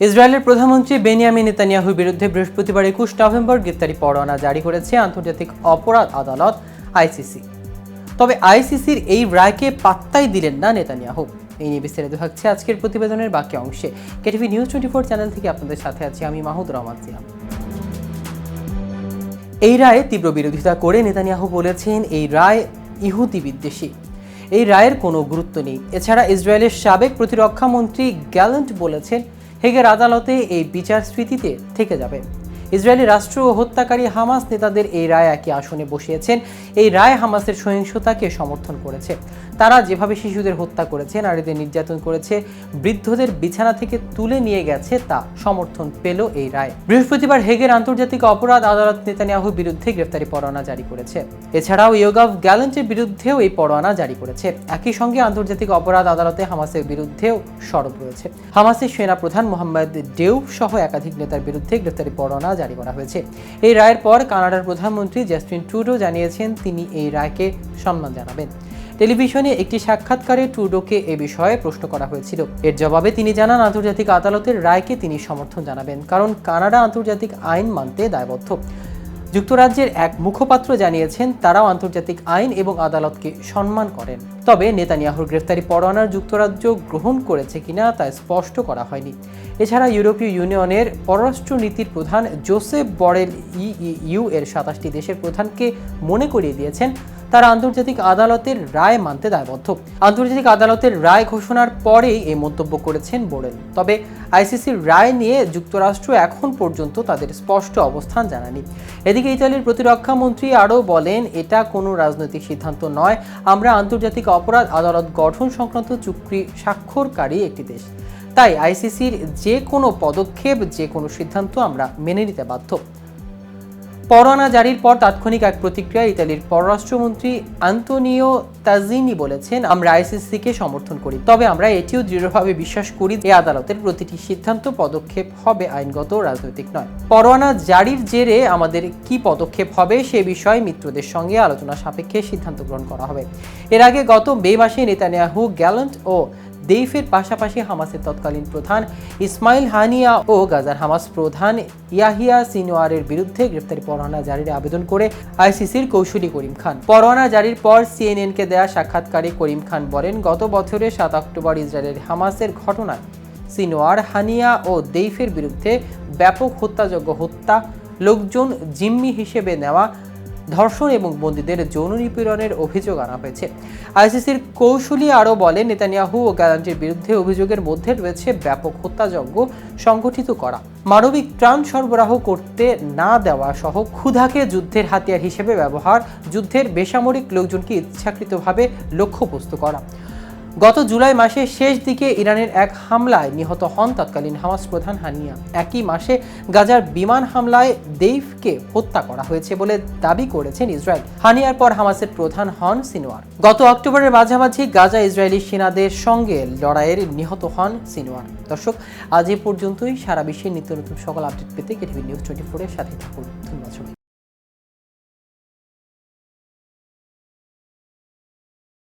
ইসরায়েলের প্রধানমন্ত্রী বেনিয়ামিন নেতানিয়াহুর বিরুদ্ধে বৃহস্পতিবার একুশ নভেম্বর গ্রেপ্তারি পরোয়ানা জারি করেছে আন্তর্জাতিক অপরাধ আদালত, আইসিসি। তবে আইসিসির এই রায়কে পাত্তাই দিলেন না নেতানিয়াহু। এই নিয়ে বিস্তারিত থাকছে আজকের প্রতিবেদনের বাকি অংশে। KTV news twenty four channel থেকে আপনাদের সাথে আছি আমি মাহুদ রহমান সিয়াম এই রায়ে তীব্র বিরোধিতা করে নেতানিয়াহু বলেছেন, এই রায় ইহুদি বিদ্বেষী। এই রায়ের কোনো গুরুত্ব নেই। এছাড়া ইসরায়েলের সাবেক প্রতিরক্ষা মন্ত্রী গ্যালেন্ট বলেছেন হেগের আদালতে এই বিচার স্মৃতিতে থেকে যাবে। ইসরায়েলি রাষ্ট্র ও হত্যাকারী হামাস নেতাদের এই রায় একই আসনে বসিয়েছেন। এই রায় হামাসের সহিংসতাকে সমর্থন করেছে। তারা যেভাবে শিশুদের হত্যা করেছে, নারীদের নির্যাতন করেছে, বৃদ্ধদের বিছানা থেকে তুলে নিয়ে গেছে, তা সমর্থন পেল এই রায়। বৃহস্পতিবার হেগের আন্তর্জাতিক অপরাধ আদালত নেতানিয়াহুর বিরুদ্ধে গ্রেফতারি পরোয়ানা জারি করেছে। এছাড়াও ইয়োগাভ গ্যালেন্টের বিরুদ্ধেও এই পরোয়ানা জারি করেছে। একই সঙ্গে আন্তর্জাতিক অপরাধ আদালতে হামাসের বিরুদ্ধেও সরব রয়েছে। হামাসের সেনা প্রধান মোহাম্মদ ডেউ সহ একাধিক নেতার বিরুদ্ধে গ্রেফতারি পরোয়ানা জারি করা হয়েছে। এই রায়ের পর কানাডার প্রধানমন্ত্রী জাস্টিন ট্রুডো জানিয়েছেন, তিনি এই রায়কে সম্মান জানাবেন। টেলিভিশনে একটি সাক্ষাৎকারে ট্রুডোকে এ বিষয়ে প্রশ্ন করা হয়েছিল। এর জবাবে তিনি জানান, আন্তর্জাতিক আদালতের রায়কে তিনি সমর্থন জানাবেন, কারণ কানাডা আন্তর্জাতিক আইন মানতে দায়বদ্ধ। যুক্তরাজ্যের এক মুখপাত্র জানিয়েছেন, তারাও আন্তর্জাতিক আইন এবং আদালতকে সম্মান করেন। তবে নেতানিয়াহুর গ্রেফতারি পরোয়ানার যুক্তরাজ্য গ্রহণ করেছে কিনা তা স্পষ্ট করা হয়নি। এছাড়া ইউরোপীয় ইউনিয়নের পররাষ্ট্রনীতির প্রধান জোসেফ বরেল ইউ এর সাতাশটি দেশের প্রধানকে মনে করিয়ে দিয়েছেন তারা আন্তর্জাতিক আদালতের রায় মানতে দায়বদ্ধ। আন্তর্জাতিক আদালতের রায় ঘোষণার পরেই এই মন্তব্য করেছেন বোরেল তবে আইসিসির রায় নিয়ে যুক্তরাষ্ট্র এখন পর্যন্ত তাদের স্পষ্ট অবস্থান জানানি এদিকে ইতালির প্রতিরক্ষা মন্ত্রী আরও বলেন, এটা কোনো রাজনৈতিক সিদ্ধান্ত নয়। আমরা আন্তর্জাতিক অপরাধ আদালত গঠন সংক্রান্ত চুক্তি স্বাক্ষরকারী একটি দেশ। তাই আইসিসির যে কোনো পদক্ষেপ, যে কোনো সিদ্ধান্ত আমরা মেনে নিতে বাধ্য। পরোয়ানা জারির পর তাৎক্ষণিক এক প্রতিক্রিয়া ইতালির পররাষ্ট্রমন্ত্রী আন্তোনিও তাজিনি বলেছেন, আমরা আইসিসিকে সমর্থন করি, তবে আমরা এটিও দৃঢ়ভাবে বিশ্বাস করি এই আদালতের প্রতিটি সিদ্ধান্ত পদক্ষেপ হবে আইনগত রাজনৈতিক নয়। পরোয়ানা জারির জেরে আমাদের কি পদক্ষেপ হবে সে বিষয়ে মিত্রদের সঙ্গে আলোচনা সাপেক্ষে সিদ্ধান্ত গ্রহণ করা হবে। এর আগে গত মে মাসে নেতানিয়াহু, গ্যালেন্ট ও দেইফের পাশাপাশি হামাসের তৎকালীন প্রধান ইসমাইল হানিয়া ও গাজার হামাস প্রধান ইয়াহিয়া সিনোয়ারের বিরুদ্ধে গ্রেফতারি পরোয়ানা জারির আবেদন করে আইসিসির কৌশলী করিম খান। পরোয়ানা জারির পর সিএনএনকে দেয়া সাক্ষাৎকারে করিম খান বলেন, গত বছরের সাত অক্টোবর ইসরায়েলের হামাসের ঘটনায় সিনোয়ার, হানিয়া ও দেইফের বিরুদ্ধে ব্যাপক হত্যাযোগ্য হত্যা, লোকজন জিম্মি হিসেবে নেওয়া ধর্ষণ এবং বন্দীদের যৌন নিপীড়নের অভিযোগ আনা হয়েছে। আইসিসির কৌশলী আরও বলে নেতানিয়াহু ও গ্যালান্টির বিরুদ্ধে অভিযোগের মধ্যে রয়েছে ব্যাপক হত্যাযজ্ঞ সংগঠিত করা। মানবিক ত্রাণ সরবরাহ করতে না দেওয়া সহ ক্ষুধাকে যুদ্ধের হাতিয়ার হিসেবে ব্যবহার, যুদ্ধের বেসামরিক লোকজনকে ইচ্ছাকৃতভাবে লক্ষ্যবস্তু করা। গত জুলাই মাসের শেষ দিকে ইরানের এক হামলায় নিহত হন তৎকালীন হামাস প্রধান হানিয়া। একই মাসে গাজার বিমান হামলায় দেইফকে হত্যা করা হয়েছে বলে দাবি করেছেন ইসরায়েল। হানিয়ার পর হামাসের প্রধান হন সিনোয়ার। গত অক্টোবরের মাঝামাঝি গাজা ইসরায়েলি সেনাদের সঙ্গে লড়াইয়ের নিহত হন সিনোয়ার। দর্শক, আজ এ পর্যন্তই। সারা বিশ্বের নিত্য নতুন সকল আপডেট পেতে কেটিভি নিউজ টোয়েন্টি ফোরের সাথে থাকুন। ধন্যবাদ।